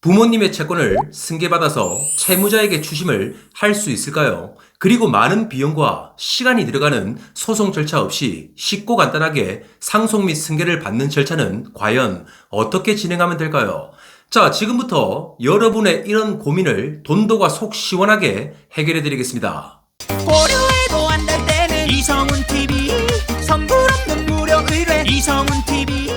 부모님의 채권을 승계받아서 채무자에게 추심을 할 수 있을까요? 그리고 많은 비용과 시간이 들어가는 소송 절차 없이 쉽고 간단하게 상속 및 승계를 받는 절차는 과연 어떻게 진행하면 될까요? 자, 지금부터 여러분의 이런 고민을 돈도가 속 시원하게 해결해 드리겠습니다. 고려해도 안될 때는 이성훈 TV 선불 없는 무료 의뢰 이성훈 TV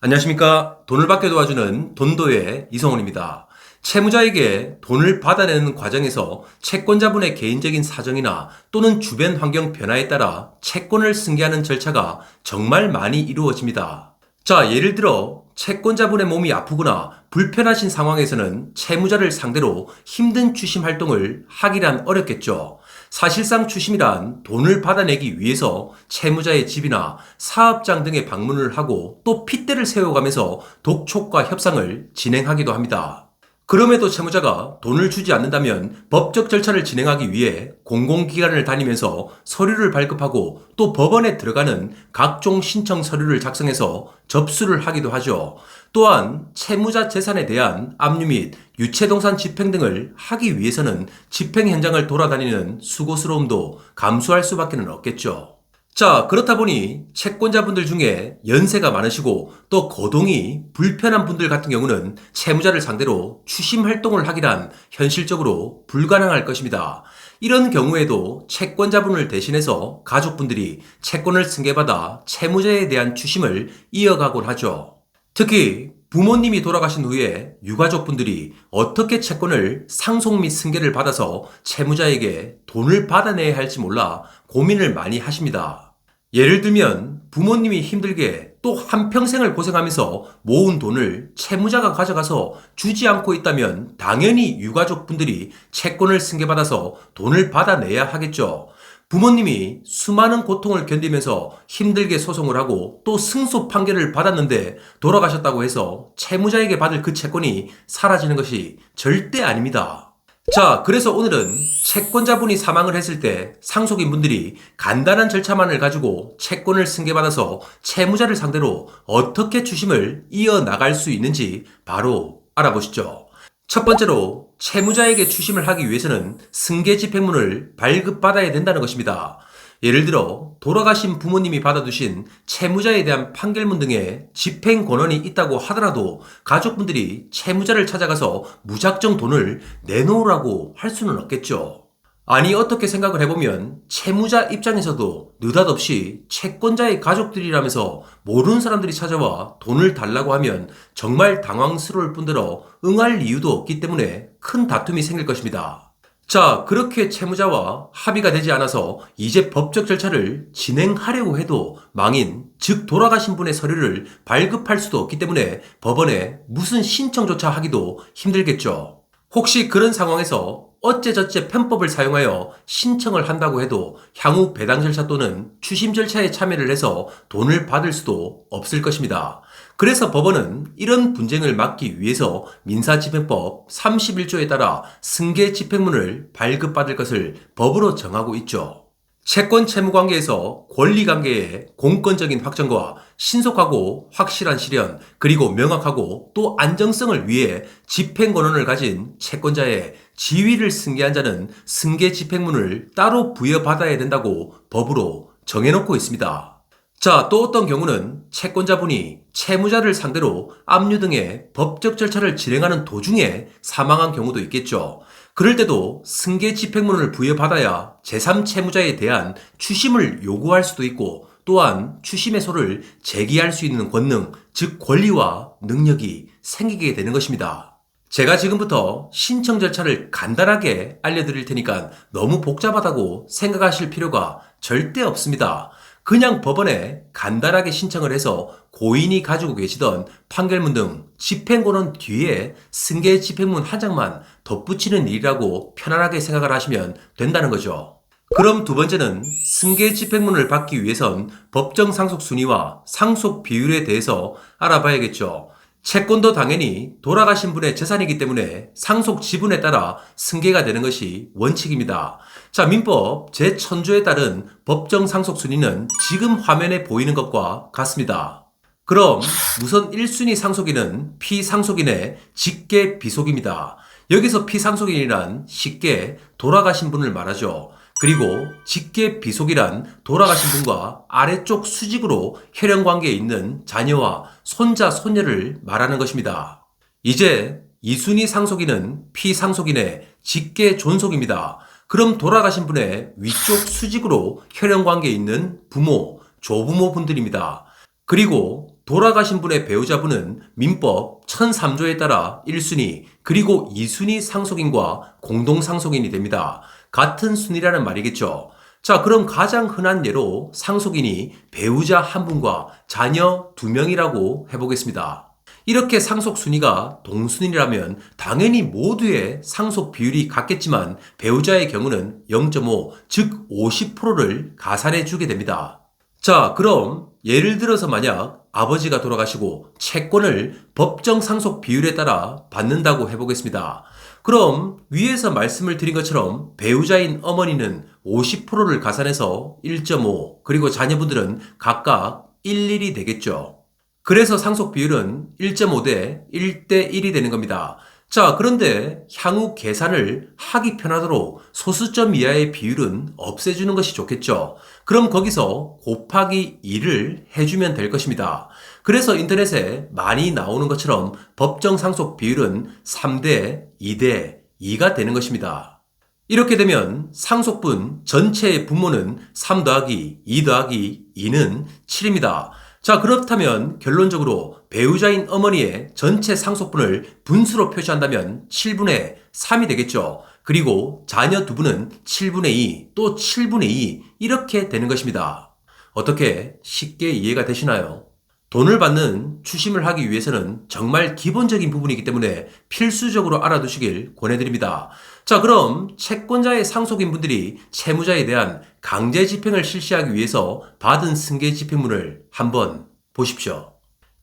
안녕하십니까. 돈을 받게 도와주는 돈도의 이성훈입니다. 채무자에게 돈을 받아내는 과정에서 채권자분의 개인적인 사정이나 또는 주변 환경 변화에 따라 채권을 승계하는 절차가 정말 많이 이루어집니다. 자, 예를 들어 채권자분의 몸이 아프거나 불편하신 상황에서는 채무자를 상대로 힘든 추심 활동을 하기란 어렵겠죠. 사실상 추심이란 돈을 받아내기 위해서 채무자의 집이나 사업장 등에 방문을 하고 또 핏대를 세워가면서 독촉과 협상을 진행하기도 합니다. 그럼에도 채무자가 돈을 주지 않는다면 법적 절차를 진행하기 위해 공공기관을 다니면서 서류를 발급하고 또 법원에 들어가는 각종 신청 서류를 작성해서 접수를 하기도 하죠. 또한 채무자 재산에 대한 압류 및 유체동산 집행 등을 하기 위해서는 집행 현장을 돌아다니는 수고스러움도 감수할 수밖에 없겠죠. 자, 그렇다 보니 채권자분들 중에 연세가 많으시고 또 거동이 불편한 분들 같은 경우는 채무자를 상대로 추심 활동을 하기란 현실적으로 불가능할 것입니다. 이런 경우에도 채권자분을 대신해서 가족분들이 채권을 승계받아 채무자에 대한 추심을 이어가곤 하죠. 특히 부모님이 돌아가신 후에 유가족분들이 어떻게 채권을 상속 및 승계를 받아서 채무자에게 돈을 받아내야 할지 몰라 고민을 많이 하십니다. 예를 들면 부모님이 힘들게 또 한평생을 고생하면서 모은 돈을 채무자가 가져가서 주지 않고 있다면 당연히 유가족분들이 채권을 승계받아서 돈을 받아내야 하겠죠. 부모님이 수많은 고통을 견디면서 힘들게 소송을 하고 또 승소 판결을 받았는데 돌아가셨다고 해서 채무자에게 받을 그 채권이 사라지는 것이 절대 아닙니다. 자, 그래서 오늘은 채권자분이 사망을 했을 때 상속인 분들이 간단한 절차만을 가지고 채권을 승계받아서 채무자를 상대로 어떻게 추심을 이어나갈 수 있는지 바로 알아보시죠. 첫 번째로 채무자에게 추심을 하기 위해서는 승계 집행문을 발급받아야 된다는 것입니다. 예를 들어 돌아가신 부모님이 받아두신 채무자에 대한 판결문 등에 집행 권한이 있다고 하더라도 가족분들이 채무자를 찾아가서 무작정 돈을 내놓으라고 할 수는 없겠죠. 아니 어떻게 생각을 해보면 채무자 입장에서도 느닷없이 채권자의 가족들이라면서 모르는 사람들이 찾아와 돈을 달라고 하면 정말 당황스러울 뿐더러 응할 이유도 없기 때문에 큰 다툼이 생길 것입니다. 자, 그렇게 채무자와 합의가 되지 않아서 이제 법적 절차를 진행하려고 해도 망인, 즉 돌아가신 분의 서류를 발급할 수도 없기 때문에 법원에 무슨 신청조차 하기도 힘들겠죠. 혹시 그런 상황에서 어째저째 편법을 사용하여 신청을 한다고 해도 향후 배당 절차 또는 추심 절차에 참여를 해서 돈을 받을 수도 없을 것입니다. 그래서 법원은 이런 분쟁을 막기 위해서 민사집행법 31조에 따라 승계 집행문을 발급받을 것을 법으로 정하고 있죠. 채권 채무 관계에서 권리 관계의 공권적인 확정과 신속하고 확실한 실현 그리고 명확하고 또 안정성을 위해 집행 권한을 가진 채권자의 지위를 승계한 자는 승계 집행문을 따로 부여받아야 된다고 법으로 정해놓고 있습니다. 자, 또 어떤 경우는 채권자분이 채무자를 상대로 압류 등의 법적 절차를 진행하는 도중에 사망한 경우도 있겠죠. 그럴 때도 승계 집행문을 부여받아야 제3채무자에 대한 추심을 요구할 수도 있고 또한 추심의 소를 제기할 수 있는 권능, 즉 권리와 능력이 생기게 되는 것입니다. 제가 지금부터 신청 절차를 간단하게 알려드릴 테니까 너무 복잡하다고 생각하실 필요가 절대 없습니다. 그냥 법원에 간단하게 신청을 해서 고인이 가지고 계시던 판결문 등 집행권은 뒤에 승계 집행문 한 장만 덧붙이는 일이라고 편안하게 생각을 하시면 된다는 거죠. 그럼 두 번째는 승계 집행문을 받기 위해선 법정 상속 순위와 상속 비율에 대해서 알아봐야겠죠. 채권도 당연히 돌아가신 분의 재산이기 때문에 상속 지분에 따라 승계가 되는 것이 원칙입니다. 자, 민법 제1000조에 따른 법정 상속 순위는 지금 화면에 보이는 것과 같습니다. 그럼 우선 1순위 상속인은 피상속인의 직계 비속입니다. 여기서 피상속인이란 쉽게 돌아가신 분을 말하죠. 그리고 직계 비속이란 돌아가신 분과 아래쪽 수직으로 혈연 관계에 있는 자녀와 손자, 손녀를 말하는 것입니다. 이제 2순위 상속인은 피상속인의 직계 존속입니다. 그럼 돌아가신 분의 위쪽 수직으로 혈연 관계에 있는 부모, 조부모 분들입니다. 그리고 돌아가신 분의 배우자분은 민법 1003조에 따라 1순위 그리고 2순위 상속인과 공동상속인이 됩니다. 같은 순위라는 말이겠죠. 자, 그럼 가장 흔한 예로 상속인이 배우자 한 분과 자녀 두 명이라고 해보겠습니다. 이렇게 상속 순위가 동순위라면 당연히 모두의 상속 비율이 같겠지만 배우자의 경우는 0.5, 즉 50%를 가산해 주게 됩니다. 자, 그럼 예를 들어서 만약 아버지가 돌아가시고 채권을 법정 상속 비율에 따라 받는다고 해보겠습니다. 그럼 위에서 말씀을 드린 것처럼 배우자인 어머니는 50%를 가산해서 1.5 그리고 자녀분들은 각각 11이 되겠죠. 그래서 상속 비율은 1.5 대 1대 1이 되는 겁니다. 자, 그런데 향후 계산을 하기 편하도록 소수점 이하의 비율은 없애주는 것이 좋겠죠. 그럼 거기서 곱하기 2를 해주면 될 것입니다. 그래서 인터넷에 많이 나오는 것처럼 법정 상속 비율은 3대 2대 2가 되는 것입니다. 이렇게 되면 상속분 전체의 분모는 3 더하기 2 더하기 2는 7입니다. 자, 그렇다면 결론적으로 배우자인 어머니의 전체 상속분을 분수로 표시한다면 7분의 3이 되겠죠. 그리고 자녀 두 분은 7분의 2, 또 7분의 2 이렇게 되는 것입니다. 어떻게 쉽게 이해가 되시나요? 돈을 받는 추심을 하기 위해서는 정말 기본적인 부분이기 때문에 필수적으로 알아두시길 권해드립니다. 자, 그럼 채권자의 상속인 분들이 채무자에 대한 강제 집행을 실시하기 위해서 받은 승계 집행문을 한번 보십시오.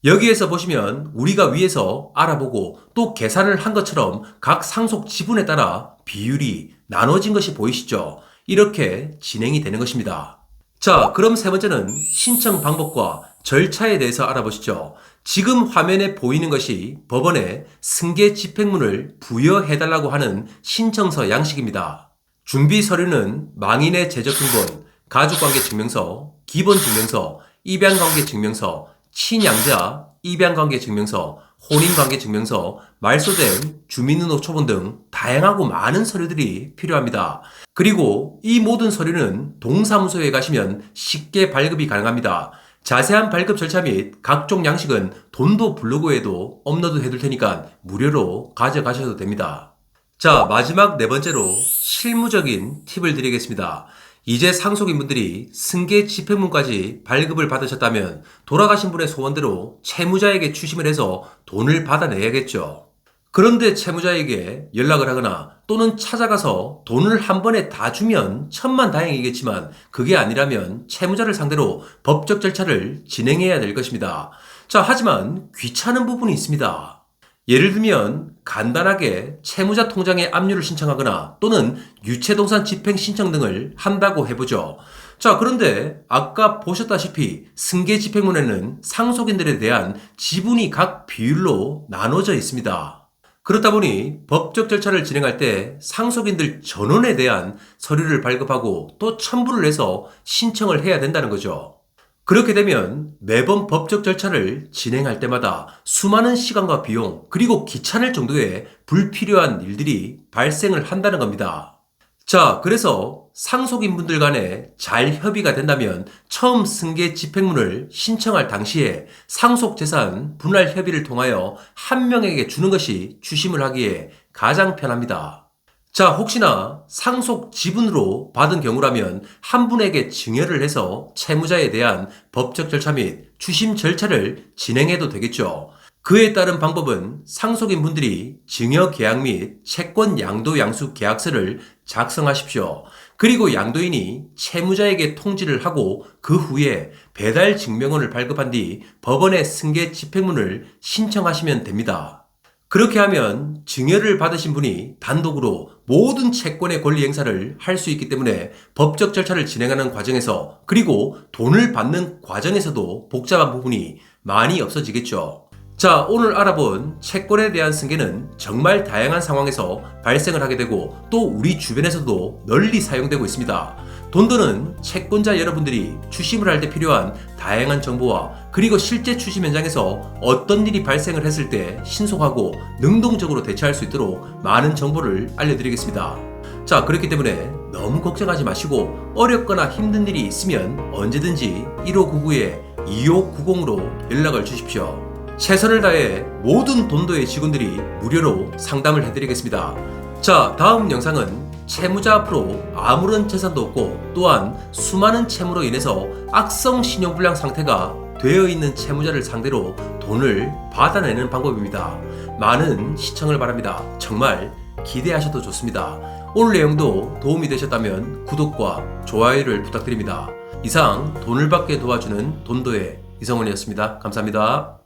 여기에서 보시면 우리가 위에서 알아보고 또 계산을 한 것처럼 각 상속 지분에 따라 비율이 나눠진 것이 보이시죠? 이렇게 진행이 되는 것입니다. 자, 그럼 세 번째는 신청 방법과 절차에 대해서 알아보시죠. 지금 화면에 보이는 것이 법원에 승계 집행문을 부여해달라고 하는 신청서 양식입니다. 준비 서류는 망인의 재적근본, 가족관계 증명서, 기본 증명서, 입양관계 증명서, 친양자, 입양관계 증명서, 혼인관계 증명서, 말소된 주민등록 초본 등 다양하고 많은 서류들이 필요합니다. 그리고 이 모든 서류는 동사무소에 가시면 쉽게 발급이 가능합니다. 자세한 발급 절차 및 각종 양식은 돈도 블로그에도 업로드 해둘 테니까 무료로 가져가셔도 됩니다. 자, 마지막 네 번째로 실무적인 팁을 드리겠습니다. 이제 상속인분들이 승계 집행문까지 발급을 받으셨다면 돌아가신 분의 소원대로 채무자에게 추심을 해서 돈을 받아내야겠죠. 그런데 채무자에게 연락을 하거나 또는 찾아가서 돈을 한 번에 다 주면 천만 다행이겠지만 그게 아니라면 채무자를 상대로 법적 절차를 진행해야 될 것입니다. 자, 하지만 귀찮은 부분이 있습니다. 예를 들면 간단하게 채무자 통장에 압류를 신청하거나 또는 유체동산 집행 신청 등을 한다고 해보죠. 자, 그런데 아까 보셨다시피 승계 집행문에는 상속인들에 대한 지분이 각 비율로 나눠져 있습니다. 그렇다 보니 법적 절차를 진행할 때 상속인들 전원에 대한 서류를 발급하고 또 첨부를 해서 신청을 해야 된다는 거죠. 그렇게 되면 매번 법적 절차를 진행할 때마다 수많은 시간과 비용, 그리고 귀찮을 정도의 불필요한 일들이 발생을 한다는 겁니다. 자, 그래서 상속인분들 간에 잘 협의가 된다면 처음 승계 집행문을 신청할 당시에 상속재산 분할 협의를 통하여 한 명에게 주는 것이 추심을 하기에 가장 편합니다. 자, 혹시나 상속 지분으로 받은 경우라면 한 분에게 증여를 해서 채무자에 대한 법적 절차 및 추심 절차를 진행해도 되겠죠. 그에 따른 방법은 상속인 분들이 증여 계약 및 채권 양도 양수 계약서를 작성하십시오. 그리고 양도인이 채무자에게 통지를 하고 그 후에 배달 증명원을 발급한 뒤 법원에 승계 집행문을 신청하시면 됩니다. 그렇게 하면 증여를 받으신 분이 단독으로 모든 채권의 권리 행사를 할 수 있기 때문에 법적 절차를 진행하는 과정에서 그리고 돈을 받는 과정에서도 복잡한 부분이 많이 없어지겠죠. 자, 오늘 알아본 채권에 대한 승계는 정말 다양한 상황에서 발생을 하게 되고 또 우리 주변에서도 널리 사용되고 있습니다. 돈도는 채권자 여러분들이 추심을 할 때 필요한 다양한 정보와 그리고 실제 추심 현장에서 어떤 일이 발생을 했을 때 신속하고 능동적으로 대처할 수 있도록 많은 정보를 알려드리겠습니다. 자, 그렇기 때문에 너무 걱정하지 마시고 어렵거나 힘든 일이 있으면 언제든지 1599에 2590으로 연락을 주십시오. 최선을 다해 모든 돈도의 직원들이 무료로 상담을 해드리겠습니다. 자, 다음 영상은 채무자 앞으로 아무런 재산도 없고 또한 수많은 채무로 인해서 악성 신용불량 상태가 되어 있는 채무자를 상대로 돈을 받아내는 방법입니다. 많은 시청을 바랍니다. 정말 기대하셔도 좋습니다. 오늘 내용도 도움이 되셨다면 구독과 좋아요를 부탁드립니다. 이상 돈을 받게 도와주는 돈도의 이성원이었습니다. 감사합니다.